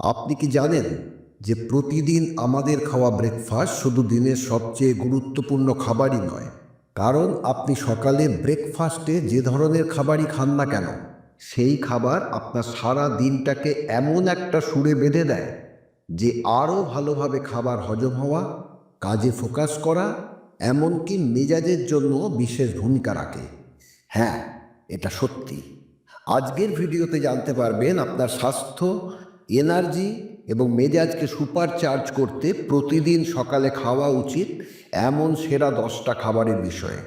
আপনি কি জানেন যে প্রতিদিন আমাদের খাওয়া ব্রেকফাস্ট শুধু দিনের সবচেয়ে গুরুত্বপূর্ণ খাবারই নয়? কারণ আপনি সকালে ব্রেকফাস্টে যে ধরনের খাবারই খান না কেন, সেই খাবার আপনার সারা দিনটাকে এমন একটা সুরে বেঁধে দেয় যে আরও ভালোভাবে খাবার হজম হওয়া, কাজে ফোকাস করা, এমনকি মেজাজের জন্য বিশেষ ভূমিকা রাখে। হ্যাঁ এটা সত্যি। আজকের ভিডিওতে জানতে পারবেন আপনার স্বাস্থ্য এনার্জি এবং মেজাজকে সুপার চার্জ করতে প্রতিদিন সকালে খাওয়া উচিত এমন সেরা দশটা খাবারের বিষয়ে।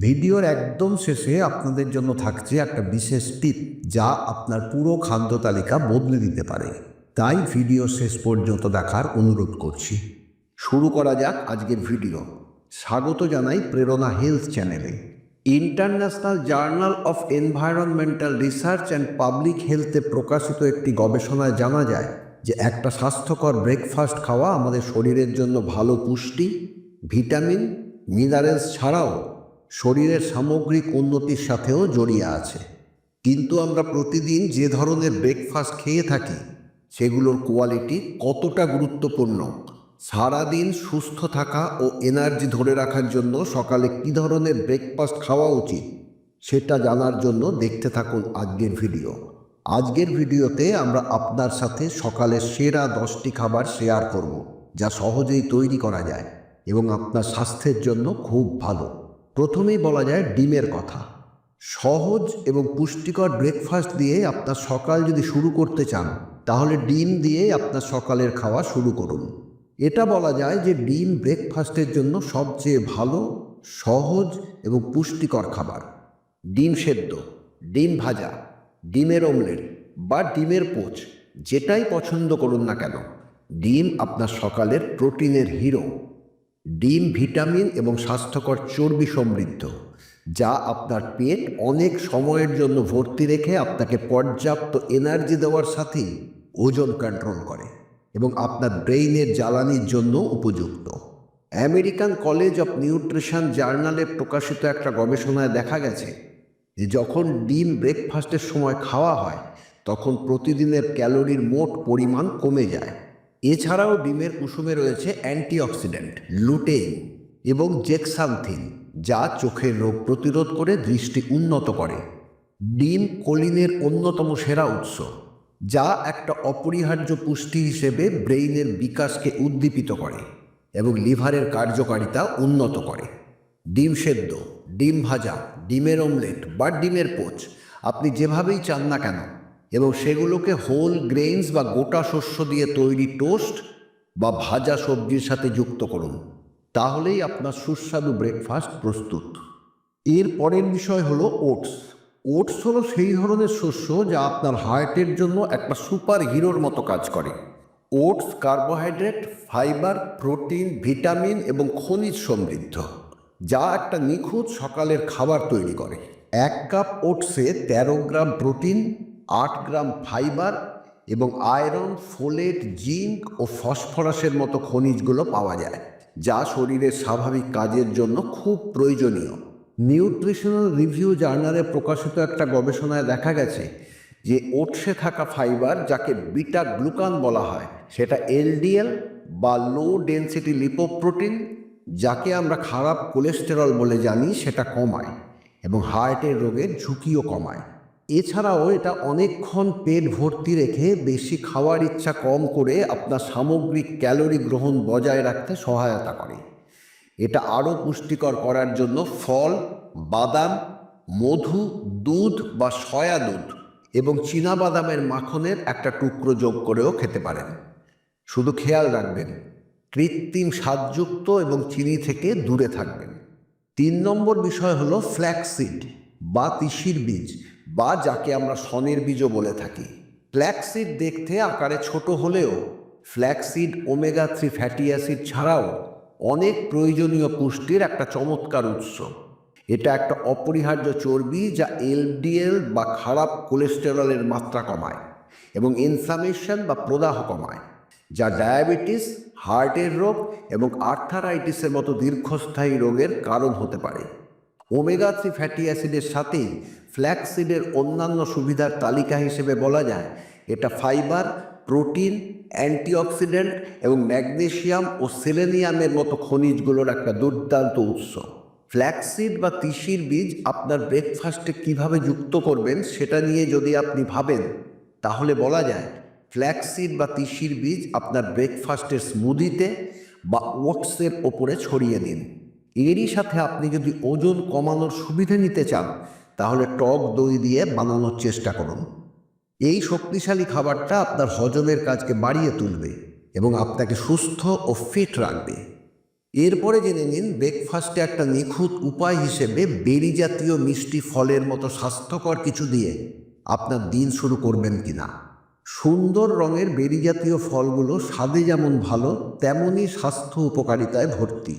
ভিডিওর একদম শেষে আপনাদের জন্য থাকছে একটা বিশেষ টিপ যা আপনার পুরো খাদ্য তালিকা বদলে দিতে পারে। তাই ভিডিও শেষ পর্যন্ত দেখার অনুরোধ করছি। শুরু করা যাক আজকের ভিডিও। স্বাগত জানাই প্রেরণা হেলথ চ্যানেলে। International journal of environmental research and public হেলথে প্রকাশিত একটি গবেষণায় জানা যায় যে একটা স্বাস্থ্যকর ব্রেকফাস্ট খাওয়া আমাদের শরীরের জন্য ভালো পুষ্টি, ভিটামিন, মিনারেলস ছাড়াও শরীরের সামগ্রিক উন্নতির সাথেও জড়িয়ে আছে। কিন্তু আমরা প্রতিদিন যে ধরনের ব্রেকফাস্ট খেয়ে থাকি, সেগুলোর কোয়ালিটি কতটা গুরুত্বপূর্ণ? সারাদিন সুস্থ থাকা ও এনার্জি ধরে রাখার জন্য সকালে কী ধরনের ব্রেকফাস্ট খাওয়া উচিত, সেটা জানার জন্য দেখতে থাকুন আজকের ভিডিও আজকের ভিডিওতে আমরা আপনার সাথে সকালের সেরা দশটি খাবার শেয়ার করব, যা সহজেই তৈরি করা যায় এবং আপনার স্বাস্থ্যের জন্য খুব ভালো। প্রথমেই বলা যায় ডিমের কথা। সহজ এবং পুষ্টিকর ব্রেকফাস্ট দিয়ে আপনার সকাল যদি শুরু করতে চান, তাহলে ডিম দিয়ে আপনার সকালের খাওয়া শুরু করুন। এটা বলা যায় যে ডিম ব্রেকফাস্টের জন্য সবচেয়ে ভালো, সহজ এবং পুষ্টিকর খাবার। ডিম সেদ্ধ, ডিম ভাজা, ডিমের অমলেট বা ডিমের পোচ, যেটাই পছন্দ করুন না কেন, ডিম আপনার সকালের প্রোটিনের হিরো। ডিম ভিটামিন এবং স্বাস্থ্যকর চর্বি সমৃদ্ধ, যা আপনার পেট অনেক সময়ের জন্য ভর্তি রেখে আপনাকে পর্যাপ্ত এনার্জি দেওয়ার সাথেই ওজন কন্ট্রোল করে। এবং আপনার ব্রেইনের জ্বালানির জন্য উপযুক্ত। আমেরিকান কলেজ অফ নিউট্রিশন জার্নালে প্রকাশিত একটা গবেষণায় দেখা গেছে যে যখন ডিম ব্রেকফাস্টের সময় খাওয়া হয়, তখন প্রতিদিনের ক্যালোরির মোট পরিমাণ কমে যায়। এছাড়াও ডিমের কুসুমে রয়েছে অ্যান্টিঅক্সিডেন্ট, লুটেইন এবং জেক্সান্থিন, যা চোখের রোগ প্রতিরোধ করে দৃষ্টি উন্নত করে। ডিম কোলিনের অন্যতম সেরা উৎস। যা একটা অপরিহার্য পুষ্টি হিসেবে ব্রেইনের বিকাশকে উদ্দীপিত করে এবং লিভারের কার্যকারিতা উন্নত করে। ডিম সেদ্ধ, ডিম ভাজা, ডিমের অমলেট বা ডিমের পোচ আপনি যেভাবেই চান না কেন এবং সেগুলোকে হোল গ্রেইনস বা গোটা শস্য দিয়ে তৈরি টোস্ট বা ভাজা সবজির সাথে যুক্ত করুন, তাহলেই আপনার সুস্বাদু ব্রেকফাস্ট প্রস্তুত। এর পরের বিষয় হলো ওটস। ওটস হলো সেই ধরনের শস্য যা আপনার হার্টের জন্য একটা সুপার হিরোর মতো কাজ করে। Oats carbohydrate, fibre, protein, vitamin এবং খনিজ সমৃদ্ধ, যা একটা নিখুঁত সকালের খাবার তৈরি করে। এক কাপ ওটসে তেরো গ্রাম প্রোটিন, আট গ্রাম ফাইবার এবং আয়রন, ফোলেট, জিঙ্ক ও ফসফরাসের মতো খনিজগুলো পাওয়া যায়, যা শরীরের স্বাভাবিক কাজের জন্য খুব প্রয়োজনীয়। নিউট্রিশনাল রিভিউ জার্নালে প্রকাশিত একটা গবেষণায় দেখা গেছে যে ওটসে থাকা ফাইবার, যাকে বিটা গ্লুকান বলা হয়, সেটা এলডিএল বা লো ডেন্সিটি লিপোপ্রোটিন, যাকে আমরা খারাপ কোলেস্টেরল বলে জানি, সেটা কমায় এবং হার্টের রোগের ঝুঁকিও কমায়। এছাড়াও এটা অনেকক্ষণ পেট ভর্তি রেখে বেশি খাওয়ার ইচ্ছা কম করে আপনার সামগ্রিক ক্যালোরি গ্রহণ বজায় রাখতে সহায়তা করে। এটা আরও পুষ্টিকর করার জন্য ফল, বাদাম, মধু, দুধ বা সয়া দুধ এবং বাদামের মাখনের একটা টুকরো যোগ করেও খেতে পারেন। শুধু খেয়াল রাখবেন, কৃত্রিম স্বাদযুক্ত এবং চিনি থেকে দূরে থাকবেন। তিন নম্বর বিষয় হলো ফ্ল্যাক্সিড বা তিসির বীজ বা যাকে আমরা সনের বীজও বলে থাকি। ফ্ল্যাক্সিড দেখতে আকারে ছোট হলেও flaxseed omega three fatty acid ছাড়াও অনেক প্রয়োজনীয় পুষ্টির একটা চমৎকার উৎস। এটা একটা অপরিহার্য চর্বি যা এলডিএল বা খারাপ কোলেস্টেরলের মাত্রা কমায় এবং ইনফ্লামেশন বা প্রদাহ কমায়, যা ডায়াবেটিস, হার্টের রোগ এবং আর্থারাইটিসের মতো দীর্ঘস্থায়ী রোগের কারণ হতে পারে। ওমেগা থ্রি ফ্যাটি অ্যাসিডের সাথে ফ্ল্যাক্সিডের অন্যান্য সুবিধার তালিকা হিসেবে বলা যায়, এটা ফাইবার প্রোটিন, অ্যান্টিঅক্সিডেন্ট এবং ম্যাগনেশিয়াম ও সেলেনিয়ামের মতো খনিজগুলোর একটা দুর্দান্ত উৎস। ফ্ল্যাক্সিড বা তিসির বীজ আপনার ব্রেকফাস্টে কীভাবে যুক্ত করবেন সেটা নিয়ে যদি আপনি ভাবেন, তাহলে বলা যায় ফ্ল্যাক্সিড বা তিসির বীজ আপনার ব্রেকফাস্টের স্মুদিতে বা ওটসের ওপরে ছড়িয়ে দিন। এরই সাথে আপনি যদি ওজন কমানোর সুবিধে নিতে চান, তাহলে টক দই দিয়ে বানানোর চেষ্টা করুন। এই শক্তিশালী খাবারটা আপনার হজমের কাজকে বাড়িয়ে তুলবে এবং আপনাকে সুস্থ ও ফিট রাখবে। এরপরে জেনে নিন, ব্রেকফাস্টে একটা নিখুঁত উপায় হিসেবে বেরি জাতীয় মিষ্টি ফলের মতো স্বাস্থ্যকর কিছু দিয়ে আপনার দিন শুরু করবেন কিনা। সুন্দর রঙের বেরি জাতীয় ফলগুলো স্বাদে যেমন ভালো, তেমনই স্বাস্থ্য উপকারিতায় ভর্তি।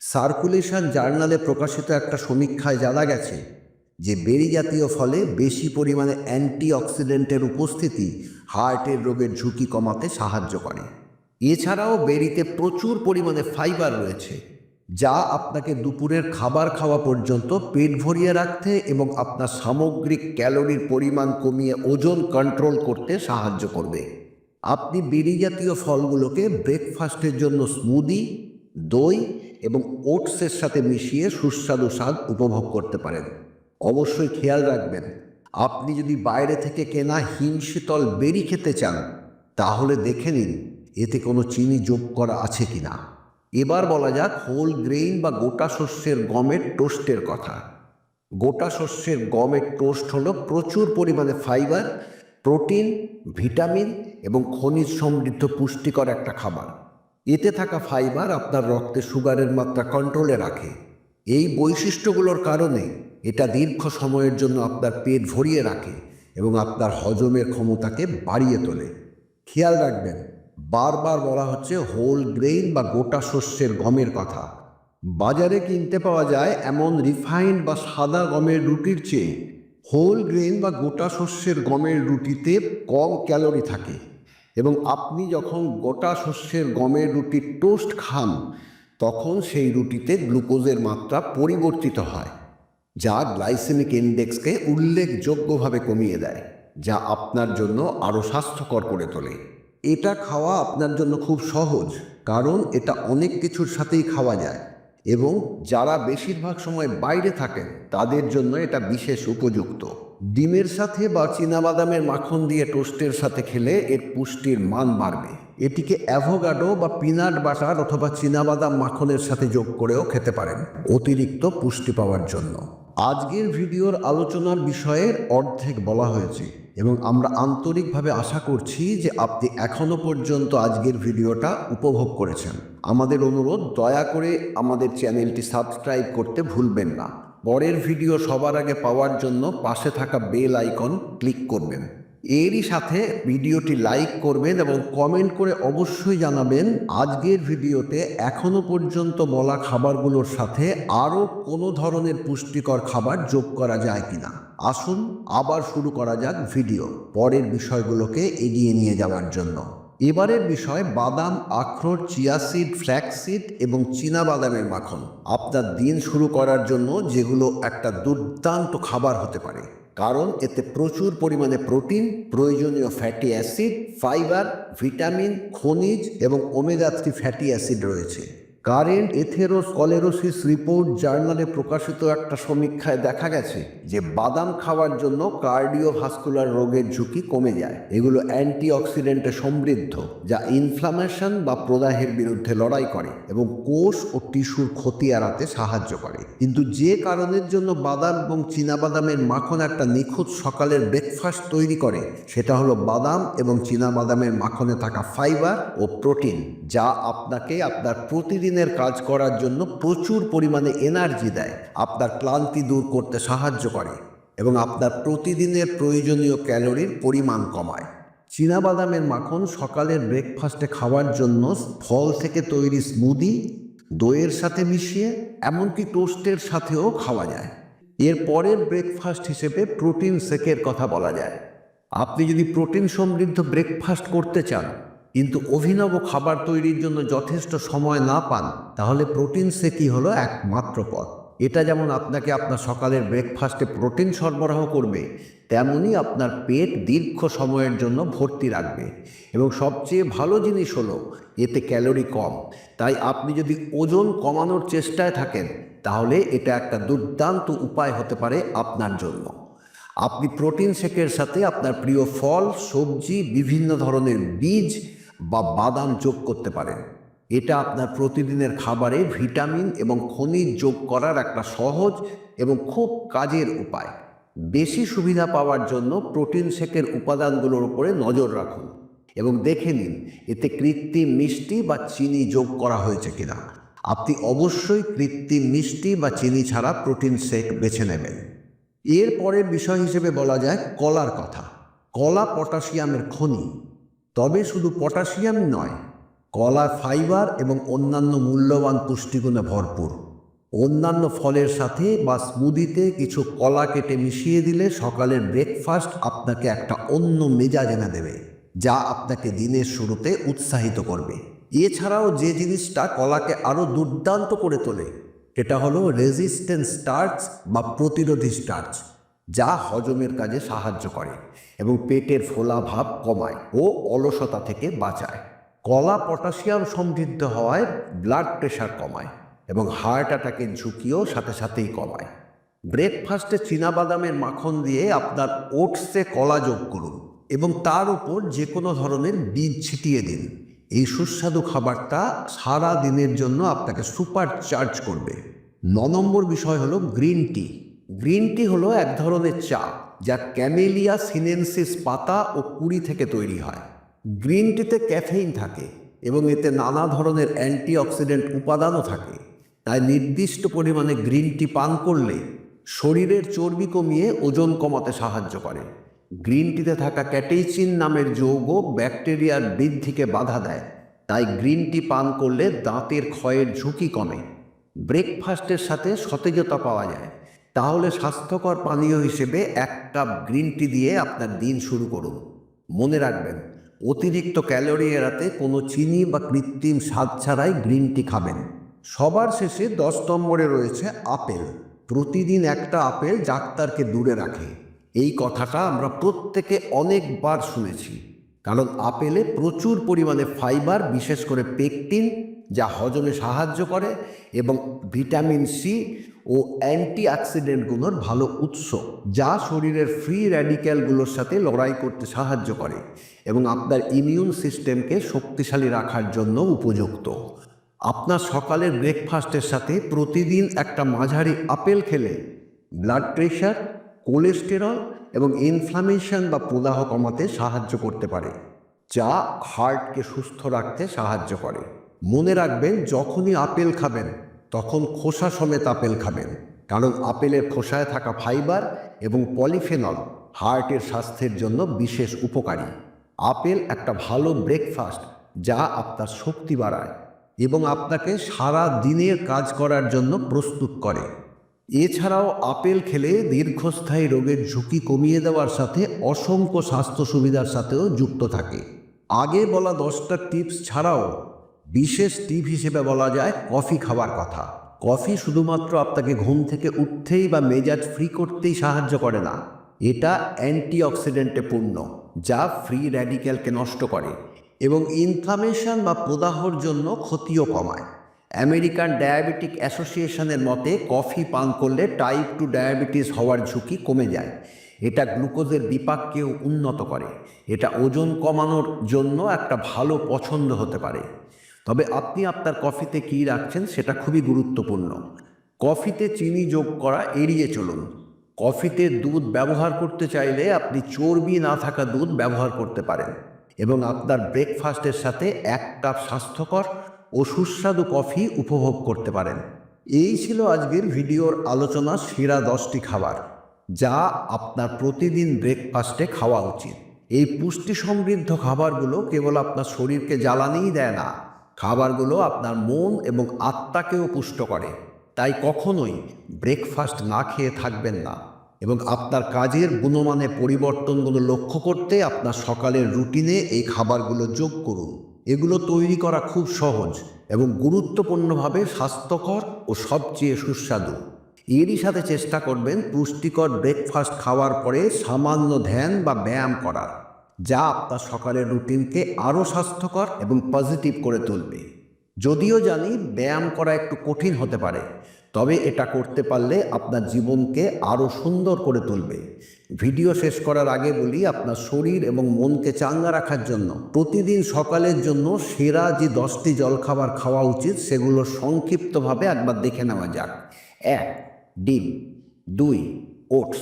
সার্কুলেশন জার্নালে প্রকাশিত একটা সমীক্ষায় জানা গেছে যে বেরি জাতীয় ফলে বেশি পরিমাণে অ্যান্টিঅক্সিডেন্টের উপস্থিতি হার্টের রোগের ঝুঁকি কমাতে সাহায্য করে। এছাড়াও বেরিতে প্রচুর পরিমাণে ফাইবার রয়েছে, যা আপনাকে দুপুরের খাবার খাওয়া পর্যন্ত পেট ভরিয়ে রাখতে এবং আপনার সামগ্রিক ক্যালোরির পরিমাণ কমিয়ে ওজন কন্ট্রোল করতে সাহায্য করবে। আপনি বেরি জাতীয় ফলগুলোকে ব্রেকফাস্টের জন্য স্মুদি, দই এবং ওটসের সাথে মিশিয়ে সুস্বাদু স্বাদ উপভোগ করতে পারেন। অবশ্যই খেয়াল রাখবেন, আপনি যদি বাইরে থেকে কেনা হিমশীতল বেরি খেতে চান, তাহলে দেখে নিন এতে কোনো চিনি যোগ করা আছে কি না। এবার বলা যাক হোল গ্রেইন বা গোটা শস্যের গমের টোস্টের কথা। গোটা শস্যের গমের টোস্ট হলো প্রচুর পরিমাণে ফাইবার, প্রোটিন, ভিটামিন এবং খনিজ সমৃদ্ধ পুষ্টিকর একটা খাবার। এতে থাকা ফাইবার আপনার রক্তে সুগারের মাত্রা কন্ট্রোলে রাখে। এই বৈশিষ্ট্যগুলোর কারণে এটা দীর্ঘ সময়ের জন্য আপনার পেট ভরিয়ে রাখে এবং আপনার হজমের ক্ষমতাকে বাড়িয়ে তোলে। খেয়াল রাখবেন, বারবার বলা হচ্ছে হোল গ্রেইন বা গোটা শস্যের গমের কথা। বাজারে কিনতে পাওয়া যায় এমন রিফাইন্ড বা সাদা গমের রুটির চেয়ে। হোল গ্রেইন বা গোটা শস্যের গমের রুটিতে কম ক্যালোরি থাকে এবং আপনি যখন গোটা শস্যের গমের রুটির টোস্ট খান তখন সেই রুটিতে গ্লুকোজের মাত্রা পরিবর্তিত হয়, যা গ্লাইসেমিক ইন্ডেক্সকে উল্লেখযোগ্যভাবে কমিয়ে দেয়, যা আপনার জন্য আরও স্বাস্থ্যকর করে তোলে। এটা খাওয়া আপনার জন্য খুব সহজ, কারণ এটা অনেক কিছুর সাথেই খাওয়া যায়। এবং যারা বেশিরভাগ সময় বাইরে থাকেন, তাদের জন্য এটা বিশেষ উপযুক্ত। ডিমের সাথে বা চীনাবাদামের মাখন দিয়ে টোস্টের সাথে খেলে এর পুষ্টির মান বাড়বে। এটিকে অ্যাভোগাডো বা পিনাট বাটার অথবা চীনাবাদাম মাখনের সাথে যোগ করেও খেতে পারেন, অতিরিক্ত পুষ্টি পাওয়ার জন্য। আজকের ভিডিওর আলোচনার বিষয়ের অর্ধেক বলা হয়েছে। এবং আমরা আন্তরিকভাবে আশা করছি যে আপনি এখনও পর্যন্ত আজকের ভিডিওটা উপভোগ করেছেন। আমাদের অনুরোধ, দয়া করে আমাদের চ্যানেলটি সাবস্ক্রাইব করতে ভুলবেন না। পরের ভিডিও সবার আগে পাওয়ার জন্য পাশে থাকা বেল আইকন ক্লিক করবেন। এরই সাথে ভিডিওটি লাইক করবেন এবং কমেন্ট করে অবশ্যই জানাবেন। আজকের ভিডিওতে এখনও পর্যন্ত বলা খাবারগুলোর সাথে আরও কোনো ধরনের পুষ্টিকর খাবার যোগ করা যায় কিনা। আসুন, আবার শুরু করা যাক ভিডিও পরের বিষয়গুলোকে এগিয়ে নিয়ে যাওয়ার জন্য। এবারের বিষয়, বাদাম, আখরোট চিয়াসিড ফ্ল্যাক্সিড এবং চীনা বাদামের মাখন। আপনার দিন শুরু করার জন্য যেগুলো একটা দুর্দান্ত খাবার হতে পারে। কারণ এতে প্রচুর পরিমাণে প্রোটিন, প্রয়োজনীয় ফ্যাটি অ্যাসিড, ফাইবার, ভিটামিন, খনিজ এবং ওমেগা থ্রি ফ্যাটি অ্যাসিড রয়েছে। কারেন্ট এথেরোস্কলেরোসিস রিপোর্ট জার্নালে প্রকাশিত একটা সমীক্ষায় দেখা গেছে যে বাদাম খাওয়ার জন্য কার্ডিওভাস্কুলার রোগের ঝুঁকি কমে যায়। এগুলো অ্যান্টিঅক্সিডেন্টে সমৃদ্ধ, যা ইনফ্লামেশন বা প্রদাহের বিরুদ্ধে লড়াই করে এবং কোষ ও টিস্যুর ক্ষতি এড়াতে সাহায্য করে। কিন্তু যে কারণের জন্য বাদাম এবং চীনাবাদামের মাখন একটা নিখুঁত সকালের ব্রেকফাস্ট তৈরি করে, সেটা হলো বাদাম এবং চীনাবাদামের মাখনে থাকা ফাইবার ও প্রোটিন যা আপনাকে আপনার প্রতিদিনের কাজ করার জন্য প্রচুর পরিমাণে এনার্জি দেয়। আপনার ক্লান্তি দূর করতে সাহায্য করে এবং আপনার প্রতিদিনের প্রয়োজনীয় ক্যালোরির পরিমাণ কমায়। চীনাবাদামের মাখন সকালের ব্রেকফাস্টে খাওয়ার জন্য ফল থেকে তৈরি স্মুদি দইয়ের সাথে মিশিয়ে, এমনকি টোস্টের সাথেও খাওয়া যায়। এর পরের ব্রেকফাস্ট হিসেবে প্রোটিন শেকের কথা বলা যায়। আপনি যদি প্রোটিন সমৃদ্ধ ব্রেকফাস্ট করতে চান কিন্তু অভিনব খাবার তৈরির জন্য যথেষ্ট সময় না পান, তাহলে প্রোটিন শেকই হলো একমাত্র পথ। এটা যেমন আপনাকে আপনার সকালের ব্রেকফাস্টে প্রোটিন সরবরাহ করবে তেমনই আপনার পেট দীর্ঘ সময়ের জন্য ভর্তি রাখবে। এবং সবচেয়ে ভালো জিনিস হলো, এতে ক্যালোরি কম। তাই আপনি যদি ওজন কমানোর চেষ্টায় থাকেন, তাহলে এটা একটা দুর্দান্ত উপায় হতে পারে আপনার জন্য। আপনি প্রোটিন শেকের সাথে আপনার প্রিয় ফল, সবজি, বিভিন্ন ধরনের বীজ বা বাদাম যোগ করতে পারেন। এটা আপনার প্রতিদিনের খাবারে ভিটামিন এবং খনিজ যোগ করার একটা সহজ এবং খুব কাজের উপায়। বেশি সুবিধা পাওয়ার জন্য প্রোটিন শেকের উপাদানগুলোর উপরে নজর রাখুন এবং দেখে নিন, এতে কৃত্রিম মিষ্টি বা চিনি যোগ করা হয়েছে কিনা। আপনি অবশ্যই কৃত্রিম মিষ্টি বা চিনি ছাড়া প্রোটিন শেক বেছে নেবেন। এর পরের বিষয় হিসেবে বলা যায় কলার কথা। কলা পটাশিয়ামের খনি। তবে শুধু পটাশিয়াম নয়, কলা, ফাইবার এবং অন্যান্য মূল্যবান পুষ্টিগুণে ভরপুর। অন্যান্য ফলের সাথে বা স্মুদিতে কিছু কলা কেটে মিশিয়ে দিলে সকালের ব্রেকফাস্ট আপনাকে একটা অন্য মেজাজ এনে দেবে, যা আপনাকে দিনের শুরুতে উৎসাহিত করবে। এছাড়াও যে জিনিসটা কলাকে আরও দুর্দান্ত করে তোলে, এটা হলো রেজিস্ট্যান্স স্টার্চ বা প্রতিরোধী স্টার্চ যা হজমের কাজে সাহায্য করে এবং পেটের ফোলা ভাব কমায় ও অলসতা থেকে বাঁচায়। কলা পটাশিয়াম সমৃদ্ধ হওয়ায় ব্লাড প্রেশার কমায় এবং হার্ট অ্যাটাকের ঝুঁকিও সাথে সাথেই কমায়। ব্রেকফাস্টে বাদামের মাখন দিয়ে আপনার ওটসে কলা যোগ করুন এবং তার উপর যে কোনো ধরনের বীজ ছিটিয়ে দিন। এই সুস্বাদু খাবারটা সারা দিনের জন্য আপনাকে সুপার চার্জ করবে। ন নম্বর বিষয় হলো গ্রিন টি গ্রিন টি হলো এক ধরনের চা যা ক্যামেলিয়া সিনেনসিস পাতা ও কুড়ি থেকে তৈরি হয়। গ্রিন টিতে ক্যাফেইন থাকে এবং এতে নানা ধরনের অ্যান্টিঅক্সিডেন্ট উপাদানও থাকে। তাই নির্দিষ্ট পরিমাণে গ্রিন টি পান করলে শরীরের চর্বি কমিয়ে ওজন কমাতে সাহায্য করে। গ্রিন টিতে থাকা ক্যাটেইচিন নামের যৌগ ব্যাকটেরিয়ার বৃদ্ধিকে বাধা দেয়। তাই গ্রিন টি পান করলে দাঁতের ক্ষয়ের ঝুঁকি কমে। ব্রেকফাস্টের সাথে সতেজতা পাওয়া যায়। তাহলে স্বাস্থ্যকর পানীয় হিসেবে এক কাপ গ্রিন টি দিয়ে আপনার দিন শুরু করুন। মনে রাখবেন, অতিরিক্ত ক্যালোরি এড়াতে কোনো চিনি বা কৃত্রিম স্বাদ ছাড়াই গ্রিন টি খাবেন। সবার শেষে দশ নম্বরে রয়েছে আপেল। প্রতিদিন একটা আপেল ডাক্তারকে দূরে রাখে। এই কথাটা আমরা প্রত্যেকে অনেকবার শুনেছি। কারণ আপেলে প্রচুর পরিমাণে ফাইবার, বিশেষ করে পেকটিন, যা হজমে সাহায্য করে এবং ভিটামিন সি ও অ্যান্টি অক্সিডেন্টগুলোর ভালো উৎস, যা শরীরের ফ্রি র্যাডিক্যালগুলোর সাথে লড়াই করতে সাহায্য করে এবং আপনার ইমিউন সিস্টেমকে শক্তিশালী রাখার জন্য উপযুক্ত। আপনার সকালের ব্রেকফাস্টের সাথে প্রতিদিন একটা মাঝারি আপেল খেলে ব্লাড প্রেশার কোলেস্টেরল এবং ইনফ্লামেশন বা প্রদাহ কমাতে সাহায্য করতে পারে, যা হার্টকে সুস্থ রাখতে সাহায্য করে। মনে রাখবেন, যখনই আপেল খাবেন তখন খোসা সমেত আপেল খাবেন, কারণ আপেলের খোসায় থাকা ফাইবার এবং পলিফেনল হার্টের স্বাস্থ্যের জন্য বিশেষ উপকারী। আপেল একটা ভালো ব্রেকফাস্ট যা আপনার শক্তি বাড়ায় এবং আপনাকে সারা দিনের কাজ করার জন্য প্রস্তুত করে। এছাড়াও আপেল খেলে দীর্ঘস্থায়ী রোগের ঝুঁকি কমিয়ে দেওয়ার সাথে অসংখ্য স্বাস্থ্য সুবিধার সাথেও যুক্ত থাকে। আগে বলা দশটা টিপস ছাড়াও বিশেষ টিপ হিসেবে বলা যায় কফি খাওয়ার কথা। কফি শুধুমাত্র আপনাকে ঘুম থেকে উঠতেই বা মেজাজ ফ্রি করতেই সাহায্য করে না। এটা অ্যান্টিঅক্সিডেন্টে পূর্ণ, যা ফ্রি র্যাডিক্যালকে নষ্ট করে এবং ইনফ্লামেশন বা প্রদাহর জন্য ক্ষতিও কমায়। আমেরিকান ডায়াবেটিক অ্যাসোসিয়েশনের মতে, কফি পান করলে টাইপ টু ডায়াবেটিস হওয়ার ঝুঁকি কমে যায়। এটা গ্লুকোজের বিপাককেও উন্নত করে। এটা ওজন কমানোর জন্য একটা ভালো পছন্দ হতে পারে। তবে আপনি আপনার কফিতে কী রাখছেন সেটা খুবই গুরুত্বপূর্ণ। কফিতে চিনি যোগ করা এড়িয়ে চলুন। কফিতে দুধ ব্যবহার করতে চাইলে আপনি চর্বি না থাকা দুধ ব্যবহার করতে পারেন এবং আপনার ব্রেকফাস্টের সাথে এক কাপ স্বাস্থ্যকর ও সুস্বাদু কফি উপভোগ করতে পারেন। এই ছিল আজকের ভিডিওর আলোচনা সেরা দশটি খাবার, যা আপনার প্রতিদিন ব্রেকফাস্টে খাওয়া উচিত। এই পুষ্টি সমৃদ্ধ খাবারগুলো কেবল আপনার শরীরকে জ্বালানিই দেয় না খাবারগুলো আপনার মন এবং আত্মাকেও পুষ্ট করে। তাই কখনোই ব্রেকফাস্ট না খেয়ে থাকবেন না এবং আপনার কাজের গুণমানে পরিবর্তনগুলো লক্ষ্য করতে আপনার সকালের রুটিনে এই খাবারগুলো যোগ করুন। এগুলো তৈরি করা খুব সহজ এবং গুরুত্বপূর্ণভাবে স্বাস্থ্যকর ও সবচেয়ে সুস্বাদু। এরই সাথে চেষ্টা করবেন পুষ্টিকর ব্রেকফাস্ট খাওয়ার পরে সামান্য ধ্যান বা ব্যায়াম করার। যা আপনার সকালের রুটিনকে আরও স্বাস্থ্যকর এবং পজিটিভ করে তুলবে। যদিও জানি ব্যায়াম করা একটু কঠিন হতে পারে, তবে এটা করতে পারলে আপনার জীবনকে আরও সুন্দর করে তুলবে। ভিডিও শেষ করার আগে বলি, আপনার শরীর এবং মনকে চাঙ্গা রাখার জন্য, প্রতিদিন সকালের জন্য সেরা যে দশটি জলখাবার খাওয়া উচিত, সেগুলো সংক্ষিপ্তভাবে একবার দেখে নেওয়া যাক। এক, ডিম। দুই, ওটস।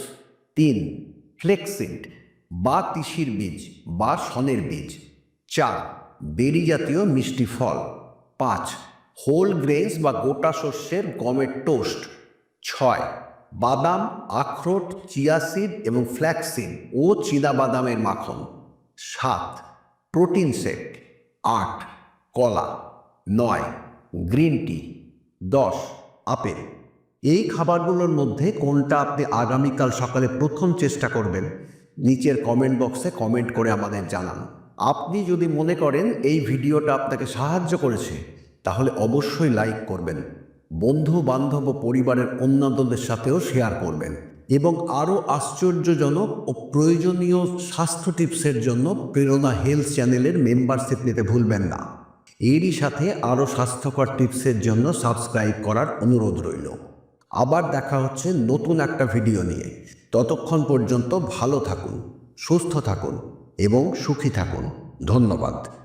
তিন, ফ্লেক্সিড। বা তিসির বীজ বা সনের বীজ। চার, বেরি জাতীয় মিষ্টি ফল। পাঁচ, হোল গ্রেনস বা গোটা শস্যের গমের টোস্ট। ছয়, বাদাম, আখরোট চিয়াসিড এবং ফ্ল্যাক্সিড ও বাদামের মাখন। সাত, প্রোটিন সেট। আট, কলা। নয়, গ্রিন টি। দশ, আপেল। এই খাবারগুলোর মধ্যে কোনটা আপনি আগামীকাল সকালে প্রথম চেষ্টা করবেন? নিচের কমেন্ট বক্সে কমেন্ট করে আমাদের জানান। আপনি যদি মনে করেন এই ভিডিওটা আপনাকে সাহায্য করেছে, তাহলে অবশ্যই লাইক করবেন। বন্ধু, বান্ধব ও পরিবারের অন্যান্যদের সাথেও শেয়ার করবেন। এবং আরও আশ্চর্যজনক ও প্রয়োজনীয় স্বাস্থ্য টিপসের জন্য প্রেরণা হেলথ চ্যানেলের মেম্বারশিপ নিতে ভুলবেন না। এরই সাথে আরও স্বাস্থ্যকর টিপসের জন্য সাবস্ক্রাইব করার অনুরোধ রইল। আবার দেখা হচ্ছে নতুন একটা ভিডিও নিয়ে। ততক্ষণ পর্যন্ত ভালো থাকুন সুস্থ থাকুন এবং সুখী থাকুন। ধন্যবাদ।